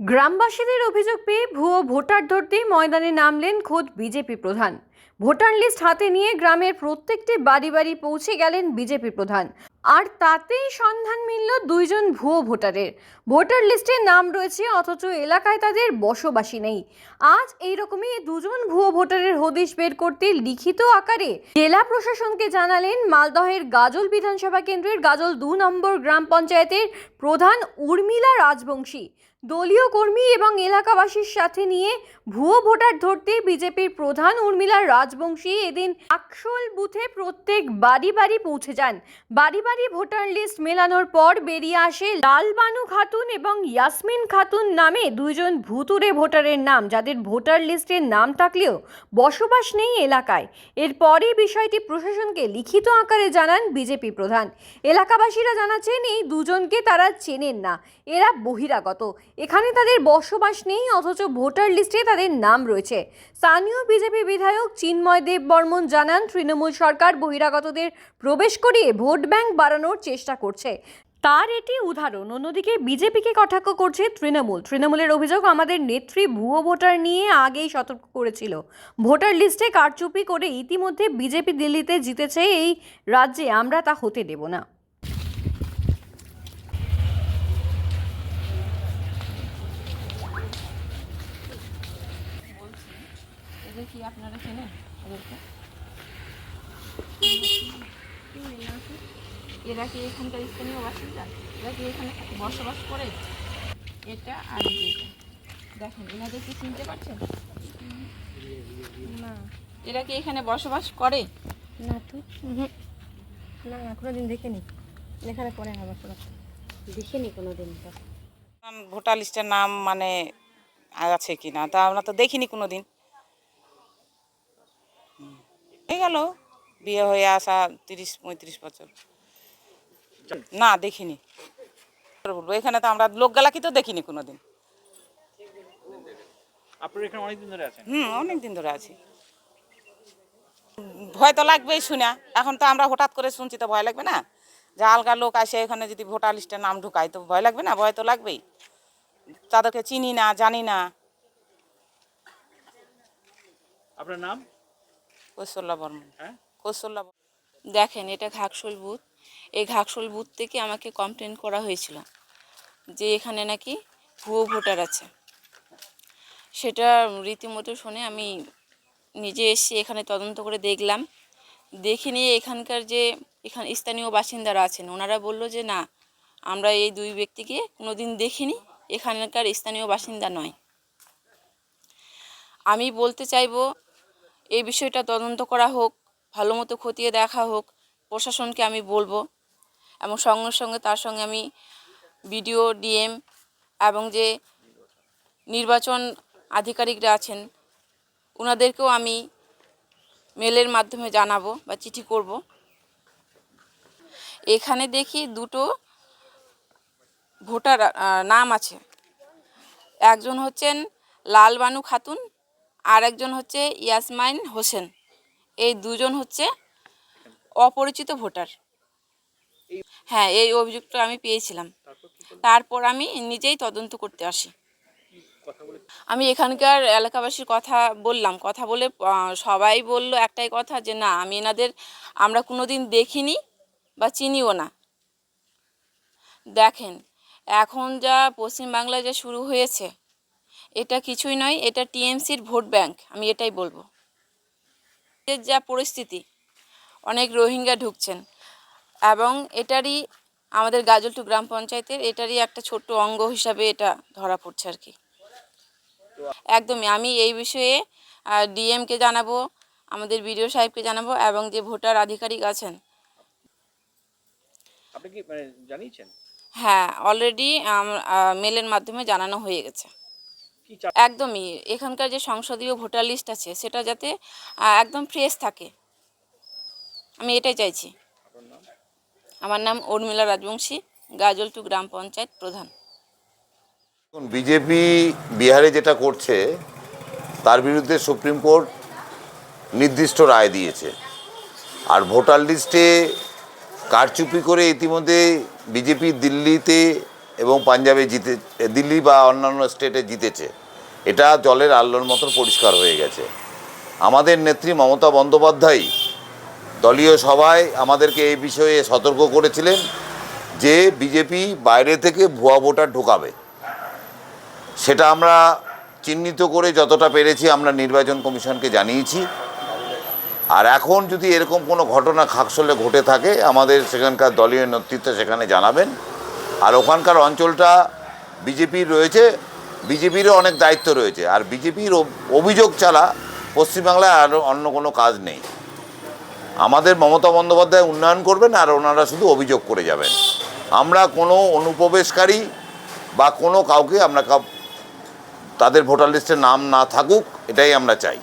গ্রামবাসীদের অভিযোগ পেয়ে ভুয়ো ভোটার ধরতে ময়দানে নামলেন খোদ বিজেপি প্রধান। ভোটার লিস্ট হাতে নিয়ে গ্রামের প্রত্যেকটি বাড়ি বাড়ি পৌঁছে গেলেন বিজেপি প্রধান। আর তাতেই সন্ধান মিলল দুইজন ভুয়ো ভোটারের। ভোটার লিস্টে নাম রয়েছে, অথচ এলাকায় তাদের বসবাসী নেই। আজ এইরকমই দুজন ভুয়ো ভোটারের হদিশ বের করতে লিখিত আকারে জেলা প্রশাসনকে জানালেন মালদহের গাজল বিধানসভা কেন্দ্রের গাজল দু নম্বর গ্রাম পঞ্চায়েতের প্রধান উর্মিলা রাজবংশী। দলীয় কর্মী এবং এলাকাবাসীর সাথে নিয়ে ভুয়ো ভোটার ধরতে বিজেপির প্রধান উর্মিলা রাজবংশী এদিন আকসল বুথে প্রত্যেক বাড়ি বাড়ি পৌঁছে যান। বাড়ি বাড়ি ভোটার লিস্ট মেলানোর পর বেরিয়ে আসে লালবানু খাতুন এবং ইয়াসমিন খাতুন নামে দুইজন ভুতুরে ভোটারের নাম, যাদের ভোটার লিস্টের নাম থাকলেও বসবাস নেই এলাকায়। এরপরই বিষয়টি প্রশাসনকে লিখিত আকারে জানান বিজেপি প্রধান। এলাকাবাসীরা জানাচ্ছেন, এই দুজনকে তারা চেনেন না, এরা বহিরাগত। এখানে তাদের বসবাস নেই, অথচ ভোটার লিস্টে তাদের নাম রয়েছে। স্থানীয় বিজেপি বিধায়ক চিন্ময় দেব বর্মন জানান, তৃণমূল সরকার বহিরাগতদের প্রবেশ করিয়ে ভোট ব্যাংক বাড়ানোর চেষ্টা করছে। তার এটি উদাহরণ, অন্যদিকে বিজেপিকে কটাক্ষ করছে তৃণমূল। তৃণমূলের অভিযোগ, আমাদের নেত্রী ভুয়ো ভোটার নিয়ে আগেই সতর্ক করেছিল। ভোটার লিস্টে কারচুপি করে ইতিমধ্যে বিজেপি দিল্লিতে জিতেছে এই রাজ্যে, আমরা তা হতে দেব না এদের কি আপনারা চেনেন? এদেরকে এরা কি এখানকার স্থানীয় বাসিন্দা? এরা কি এখানে বসবাস করে? এটা আর দেখেন এনাদের কি চিনতে পারছেন? না। এরা কি এখানে বসবাস করে? না তো। না না কোনোদিন দেখিনি। এখানে পরে না বসবাস দেখিনি কোনোদিন ভোটার লিস্টের নাম মানে আছে কি না তা আমরা তো দেখিনি কোনো দিন হয়ে গেল বিয়ে হয়ে আসা তিরিশ পঁয়ত্রিশ বছর। না দেখিনি। বলব এখানে তো আমরা লোক গেলাকি তো দেখিনি কোনো দিন আপনারা অনেকদিন ধরে অনেক দিন ধরে আছি। ভয় তো লাগবেই শুনে। এখন তো আমরা হঠাৎ করে শুনছি তো ভয় লাগবে না? যে আলগা লোক আসে এখানে যদি ভোটার লিস্টে নাম ঢুকায় তো ভয় লাগবে না? ভয় তো লাগবেই। তাদেরকে চিনি না জানি না। আপনার নাম? কৌশল্যা বর্মন। হ্যাঁ? কৌশল্যা দেখেন এটা ঘাকশোল বুথ এই ঘাকশোল বুথ থেকে আমাকে কমপ্লেন করা হয়েছিল যে এখানে নাকি ভুয়ো ভোটার আছে। সেটা রীতিমতো শুনে আমি নিজে এসে এখানে তদন্ত করে দেখলাম। দেখে নিয়ে এখানকার যে এখান স্থানীয় বাসিন্দারা আছেন ওনারা বলল যে না আমরা এই দুই ব্যক্তিকে কোনোদিন দেখিনি এখানকার স্থানীয় বাসিন্দা নয়। আমি বলতে চাইব এই বিষয়টা তদন্ত করা হোক, ভালো মতো খতিয়ে দেখা হোক, প্রশাসনকে আমি বলব এবং সঙ্গে সঙ্গে তার সঙ্গে আমি বিডিও, ডিএম এবং যে নির্বাচন আধিকারিকরা আছেন ওনাদেরকেও আমি মেলের মাধ্যমে জানাব বা চিঠি করব। এখানে দেখি দুটো ভোটার নাম আছে। একজন হচ্ছেন লালবানু খাতুন আর একজন হচ্ছে ইয়াসমাইন হোসেন। এই দুজন হচ্ছে অপরিচিত ভোটার। হ্যাঁ এই অভিযোগটা আমি পেয়েছিলাম। তারপর আমি নিজেই তদন্ত করতে আসি। আমি এখানকার এলাকাবাসীর কথা বললাম। কথা বলে সবাই বলল একটাই কথা যে, না, আমি এনাদের আমরা কোনোদিন দেখিনি বা চিনিও না। দেখেন, এখন যা পশ্চিমবাংলায় যা শুরু হয়েছে এটা কিছুই নয় এটা টিএমসির ভোট ব্যাংক আমি এটাই বলব। এর যা পরিস্থিতি অনেক রোহিঙ্গা ঢুকছেন। এবং এটারই আমাদের গাজলটু গ্রাম পঞ্চায়েতের এটারই একটা ছোট্ট অঙ্গ হিসাবে এটা ধরা পড়ছে আর কি। একদমই আমি এই বিষয়ে ডিএমকে জানাব আমাদের বিডিও সাহেবকে জানাব এবং যে ভোটার আধিকারিক আছেন। আপনি কি মানে জানিয়েছেন? হ্যাঁ অলরেডি মেলের মাধ্যমে জানানো হয়ে গেছে। একদমই এখানকার যে সংসদীয় ভোটার লিস্ট আছে সেটা যাতে একদম ফ্রেশ থাকে। আমি এটাই চাইছি। আমার নাম উর্মিলা রাজবংশী গাজলটু গ্রাম পঞ্চায়েত প্রধান। বিজেপি বিহারে যেটা করছে তার বিরুদ্ধে সুপ্রিম কোর্ট নির্দিষ্ট রায় দিয়েছে। আর ভোটার লিস্টে কারচুপি করে ইতিমধ্যে বিজেপি দিল্লিতে এবং পাঞ্জাবে জিতে দিল্লি বা অন্যান্য স্টেটে জিতেছে। এটা জলের আল্লোর মতন পরিষ্কার হয়ে গেছে। আমাদের নেত্রী মমতা বন্দ্যোপাধ্যায় দলীয় সভায় আমাদেরকে এই বিষয়ে সতর্ক করেছিলেন যে বিজেপি বাইরে থেকে ভুয়া ভোটার ঢোকাবে। সেটা আমরা চিহ্নিত করে যতটা পেরেছি আমরা নির্বাচন কমিশনকে জানিয়েছি। আর এখন যদি এরকম কোনো ঘটনা খাকসলে ঘটে থাকে, আমাদের সেখানকার দলীয় নেতৃত্ব সেখানে জানাবেন। আর ওখানকার অঞ্চলটা বিজেপির রয়েছে বিজেপিরও অনেক দায়িত্ব রয়েছে, আর বিজেপির অভিযোগ চালা পশ্চিমবাংলায় আর অন্য কোনো কাজ নেই। আমাদের মমতা বন্দ্যোপাধ্যায় উন্নয়ন করবেন আর ওনারা শুধু অভিযোগ করে যাবেন। আমরা কোনো অনুপ্রবেশকারী বা কোনো কাউকে আমরা তাদের ভোটার লিস্টে নাম না থাকুক, এটাই আমরা চাই।